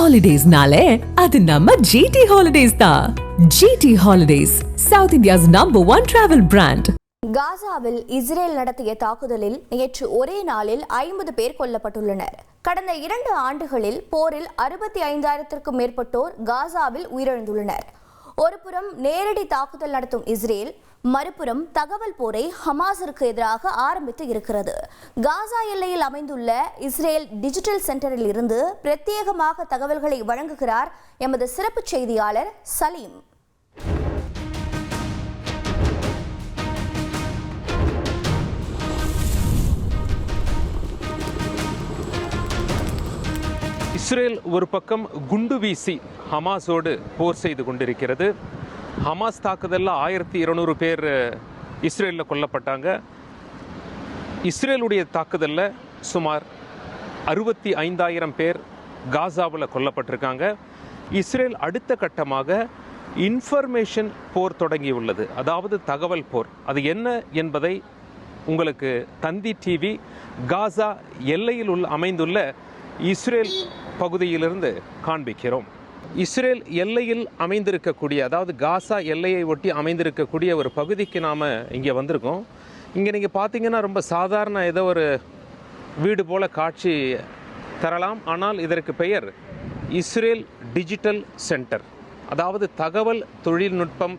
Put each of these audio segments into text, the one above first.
ஹாலிடேஸ்னாலே அது நம்ம ஜிடி ஹாலிடேஸ் தான் GT holidays south India's number one travel brand காசாவில் இஸ்ரேல் நடத்திய தாக்குதலில் நேற்று ஒரே நாளில் ஐம்பது பேர் கொல்லப்பட்டுள்ளனர். கடந்த இரண்டு ஆண்டுகளில் போரில் அறுபத்தி ஐந்தாயிரத்திற்கும் மேற்பட்டோர் காசாவில் உயிரிழந்துள்ளனர். ஒருபுறம் நேரடி தாக்குதல் நடத்தும் இஸ்ரேல் மறுபுறம் தகவல் போரை ஹமாஸிற்கு எதிராக ஆரம்பித்து இருக்கிறது. காசா எல்லையில் அமைந்துள்ள இஸ்ரேல் டிஜிட்டல் சென்டரில் இருந்து பிரத்யேகமாக தகவல்களை வழங்குகிறார் எமது சிறப்பு செய்தியாளர் சலீம். இஸ்ரேல் ஒரு பக்கம் குண்டு வீசி ஹமாஸோடு போர் செய்து கொண்டிருக்கிறது. ஹமாஸ் தாக்குதலில் ஆயிரத்தி இருநூறு பேர் இஸ்ரேலில் கொல்லப்பட்டாங்க. இஸ்ரேலுடைய தாக்குதலில் சுமார் அறுபத்தி ஐந்தாயிரம் பேர் காசாவில் கொல்லப்பட்டிருக்காங்க. இஸ்ரேல் அடுத்த கட்டமாக இன்ஃபர்மேஷன் போர் தொடங்கியுள்ளது அதாவது தகவல் போர். அது என்ன என்பதை உங்களுக்கு தந்தி டிவி காசா எல்லையில் உள்ள அமைந்துள்ள இஸ்ரேல் பகுதியிலிருந்து காண்பிக்கிறோம். இஸ்ரேல் எல்லையில் அமைந்திருக்கக்கூடிய அதாவது காசா எல்லையை ஒட்டி அமைந்திருக்கக்கூடிய ஒரு பகுதிக்கு நாம் இங்கே வந்திருக்கோம். இங்கே நீங்கள் பார்த்தீங்கன்னா ரொம்ப சாதாரண ஏதோ ஒரு வீடு போல காட்சி தரலாம். ஆனால் இதற்கு பெயர் இஸ்ரேல் டிஜிட்டல் சென்டர். அதாவது தகவல் தொழில்நுட்பம்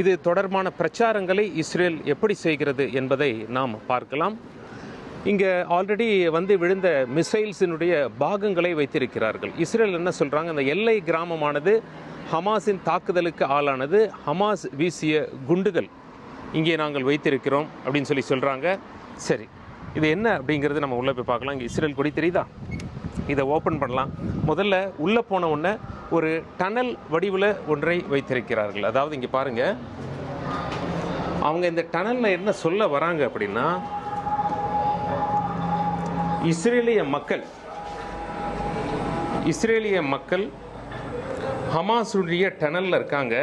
இது தொடர்பான பிரச்சாரங்களை இஸ்ரேல் எப்படி செய்கிறது என்பதை நாம் பார்க்கலாம். இங்கே ஆல்ரெடி வந்து விழுந்த மிசைல்ஸினுடைய பாகங்களை வைத்திருக்கிறார்கள். இஸ்ரேல் என்ன சொல்கிறாங்க அந்த எல்லை கிராமமானது ஹமாஸின் தாக்குதலுக்கு ஆளானது. ஹமாஸ் வீசிய குண்டுகள் இங்கே நாங்கள் வைத்திருக்கிறோம் அப்படின்னு சொல்லி சொல்கிறாங்க சரி இது என்ன அப்படிங்கிறது நம்ம உள்ளே போய் பார்க்கலாம். இங்கே இஸ்ரேல் கொடி தெரியுதா? இதை ஓப்பன் பண்ணலாம். முதல்ல உள்ளே போன உடனே ஒரு டனல் வடிவில் ஒன்றை வைத்திருக்கிறார்கள். அதாவது இங்கே பாருங்கள் அவங்க இந்த டனலில் என்ன சொல்ல வராங்க அப்படின்னா இஸ்ரேலிய மக்கள் இஸ்ரேலிய மக்கள் ஹமாஸுடைய டனலில் இருக்காங்க.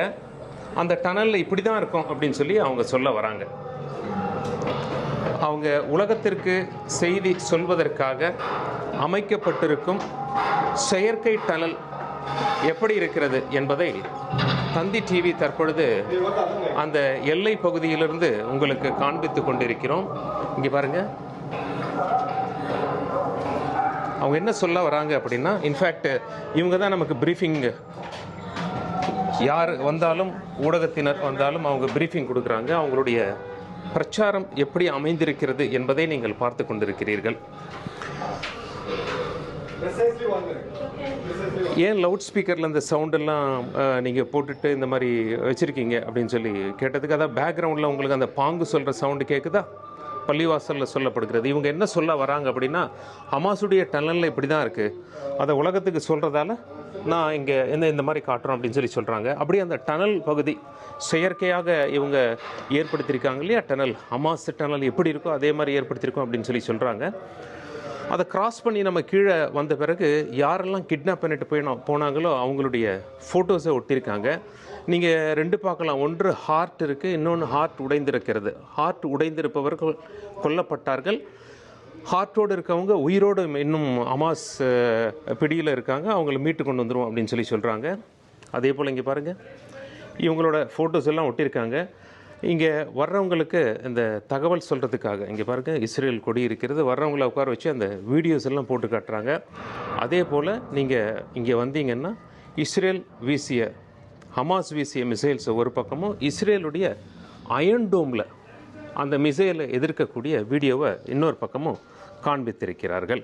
அந்த டனலில் இப்படி தான் இருக்கும் அப்படின்னு சொல்லி அவங்க சொல்ல வராங்க. அவங்க உலகத்திற்கு செய்தி சொல்வதற்காக அமைக்கப்பட்டிருக்கும் செயற்கை டனல் எப்படி இருக்கிறது என்பதை தந்தி டிவி தற்பொழுது அந்த எல்லை பகுதியிலிருந்து உங்களுக்கு காண்பித்து கொண்டிருக்கிறோம். இங்கே பாருங்கள் அவங்க என்ன சொல்ல வராங்க அப்படின்னா இன்ஃபேக்ட் இவங்க தான் நமக்கு ப்ரீஃபிங் யார் வந்தாலும் ஊடகத்தினர் வந்தாலும் அவங்க ப்ரீஃபிங் கொடுக்குறாங்க. அவங்களுடைய பிரச்சாரம் எப்படி அமைந்திருக்கிறது என்பதை நீங்கள் பார்த்து கொண்டிருக்கிறீர்கள். ஏன் லவுட் ஸ்பீக்கரில் இந்த சவுண்டெல்லாம் நீங்கள் போட்டுட்டு இந்த மாதிரி வச்சுருக்கீங்க அப்படின்னு சொல்லி கேட்டதுக்கு அதான் பேக்ரவுண்டில் உங்களுக்கு அந்த பாங்கு சொல்கிற சவுண்டு கேட்குதா பள்ளிவாசலில் சொல்லப்படுகிறது. இவங்க என்ன சொல்ல வராங்க அப்படின்னா ஹமாஸுடைய டனலில் இப்படி தான் இருக்குது அதை உலகத்துக்கு சொல்கிறதால நான் இங்கே இந்த இந்த மாதிரி காட்டுறோம் அப்படின்னு சொல்லி சொல்கிறாங்க அப்படியே அந்த டனல் பகுதி செயற்கையாக இவங்க ஏற்படுத்தியிருக்காங்க இல்லையா? டனல் ஹமாஸ் டனல் எப்படி இருக்கோ அதே மாதிரி ஏற்படுத்தியிருக்கோம் அப்படின்னு சொல்லி சொல்கிறாங்க அதை கிராஸ் பண்ணி நம்ம கீழே வந்த பிறகு யாரெல்லாம் கிட்னாப் பண்ணிட்டு போயினோம் போனாங்களோ அவங்களுடைய ஃபோட்டோஸை ஒட்டியிருக்காங்க. நீங்கள் ரெண்டு பார்க்கலாம். ஒன்று ஹார்ட் இருக்குது இன்னொன்று ஹார்ட் உடைந்திருக்கிறது. ஹார்ட் உடைந்திருப்பவர்கள் கொல்லப்பட்டார்கள். ஹார்ட்டோடு இருக்கவங்க உயிரோடு இன்னும் அமாஸ் பிடியில் இருக்காங்க. அவங்கள மீட்டு கொண்டு வந்துடும் அப்படின்னு சொல்லி சொல்கிறாங்க அதே போல் இங்கே பாருங்கள் இவங்களோட ஃபோட்டோஸ் எல்லாம் ஒட்டியிருக்காங்க. இங்கே வர்றவங்களுக்கு இந்த தகவல் சொல்கிறதுக்காக இங்கே பாருங்கள் இஸ்ரேல் கொடி இருக்கிறது. வர்றவங்கள உட்கார வச்சு அந்த வீடியோஸ் எல்லாம் போட்டு காட்டுறாங்க. அதே போல் நீங்கள் இங்கே வந்தீங்கன்னா இஸ்ரேல் வீசிய ஹமாஸ் வீசிய மிசைல்ஸ் ஒரு பக்கமும் இஸ்ரேலுடைய அயன் டோமில் அந்த மிசைலை எதிர்க்கக்கூடிய வீடியோவை இன்னொரு பக்கமும் காண்பித்திருக்கிறார்கள்.